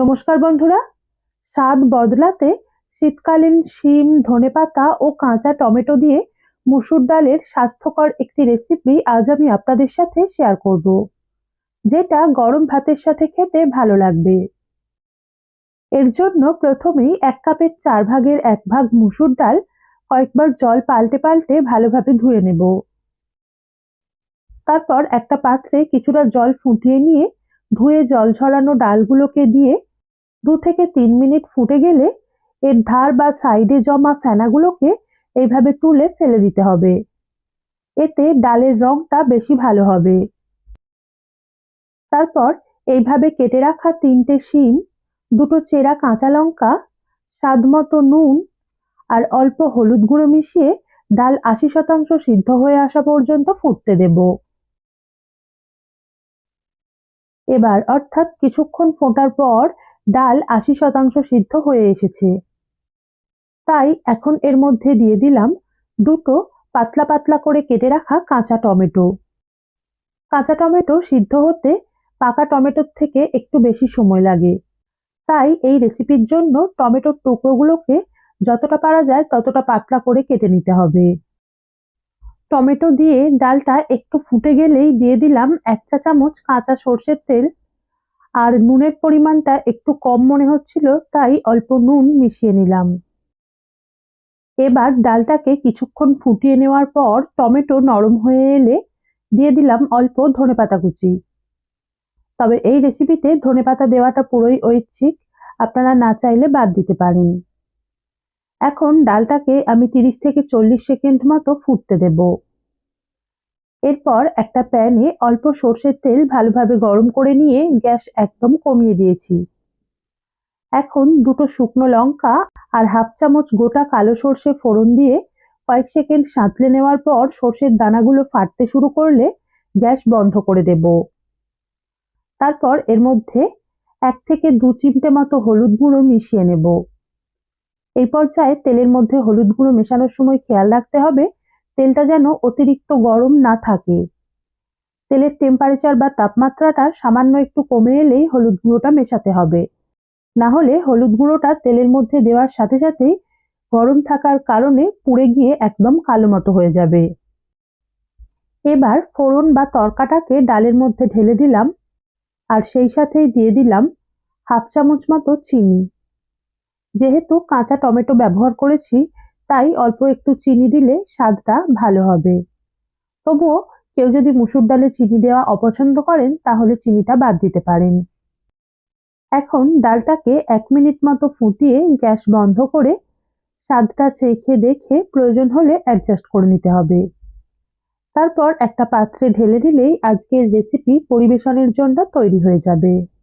নমস্কার বন্ধুরা। স্বাদ বদলাতে শীতকালীন শিম, ধনেপাতা ও কাঁচা টমেটো দিয়ে মুসুর ডালের স্বাস্থ্যকর একটি রেসিপি আজ আমি আপনাদের সাথে শেয়ার করব, যেটা গরম ভাতের সাথে খেতে ভালো লাগবে। এর জন্য প্রথমেই এক কাপের চার ভাগের এক ভাগ মুসুর ডাল কয়েকবার জল পাল্টে পাল্টে ভালোভাবে ধুয়ে নেব। তারপর একটা পাত্রে কিছুটা জল ফুটিয়ে নিয়ে ধুয়ে জল ঝরানো ডালগুলোকে দিয়ে দু থেকে তিন মিনিট ফুটে গেলে এর ধার বা সাইডে জমা ফেনাগুলোকে এইভাবে তুলে ফেলে দিতে হবে। এতে ডালের রংটা বেশি ভালো হবে। তারপর এইভাবে কেটে রাখা তিনটে শিম, দুটো চেরা কাঁচা লঙ্কা, স্বাদ মতো নুন আর অল্প হলুদ গুঁড়ো মিশিয়ে ডাল আশি শতাংশ সিদ্ধ হয়ে আসা পর্যন্ত ফুটতে দেব। এবার অর্থাৎ কিছুক্ষণ ফোটার পর ডাল আশি শতাংশ সিদ্ধ হয়ে এসেছে। তাই এখন এর মধ্যে দিয়ে দিলাম দুটো পাতলা পাতলা করে কেটে রাখা কাঁচা টমেটো। কাঁচা টমেটো সিদ্ধ হতে পাকা টমেটোর থেকে একটু বেশি সময় লাগে। তাই এই রেসিপির জন্য টমেটোর টুকরোগুলোকে যতটা পারা যায় ততটা পাতলা করে কেটে নিতে হবে। টমেটো দিয়ে ডালটা একটু ফুটে গেলেই দিয়ে দিলাম এক চা চামচ কাঁচা সর্ষের তেল আর নুনের পরিমাণটা একটু কম মনে হচ্ছিল, তাই অল্প নুন মিশিয়ে নিলাম। এবার ডালটাকে কিছুক্ষণ ফুটিয়ে নেওয়ার পর টমেটো নরম হয়ে এলে দিয়ে দিলাম অল্প ধনেপাতা কুচি। তবে এই রেসিপিতে ধনেপাতা দেওয়াটা পুরোই ঐচ্ছিক, আপনারা না চাইলে বাদ দিতে পারেন। এখন ডালটাকে আমি তিরিশ থেকে চল্লিশ সেকেন্ড মতো ফুটতে দেব। এরপর একটা প্যানে অল্প সর্ষের তেল ভালোভাবে গরম করে নিয়ে গ্যাস একদম কমিয়ে দিয়েছি। এখন দুটো শুকনো লঙ্কা আর হাফ চামচ গোটা কালো সর্ষে ফোড়ন দিয়ে কয়েক সেকেন্ড সাঁতলে নেওয়ার পর সর্ষের দানাগুলো ফাটতে শুরু করলে গ্যাস বন্ধ করে দেব। তারপর এর মধ্যে এক থেকে দু চিমটে মতো হলুদ গুঁড়ো মিশিয়ে নেব। এই পর্যায়ে তেলের মধ্যে হলুদ গুঁড়ো মেশানোর সময় খেয়াল রাখতে হবে তেলটা যেন অতিরিক্ত গরম না থাকে। তেলের টেম্পারেচার বা তাপমাত্রাটা সামান্য একটু কমে এলেই হলুদ গুঁড়োটা মেশাতে হবে। না হলে হলুদ গুঁড়োটা তেলের মধ্যে দেওয়ার সাথে সাথেই গরম থাকার কারণে পুড়ে গিয়ে একদম কালো মতো হয়ে যাবে। এবার ফোড়ন বা তরকাটাকে ডালের মধ্যে ঢেলে দিলাম, আর সেই সাথেই দিয়ে দিলাম হাফ চামচ মতো চিনি। যেহেতু কাঁচা টমেটো ব্যবহার করেছি তাই অল্প একটু চিনি দিলে স্বাদটা ভালো হবে। তবুও কেউ যদি মুসুর ডালে চিনি দেওয়া অপছন্দ করেন, তাহলে চিনিটা বাদ দিতে পারেন। এখন ডালটাকে এক মিনিট মতো ফুটিয়ে গ্যাস বন্ধ করে স্বাদটা চেখে দেখে প্রয়োজন হলে অ্যাডজাস্ট করে নিতে হবে। তারপর একটা পাত্রে ঢেলে দিলেই আজকের রেসিপি পরিবেশনের জন্য তৈরি হয়ে যাবে।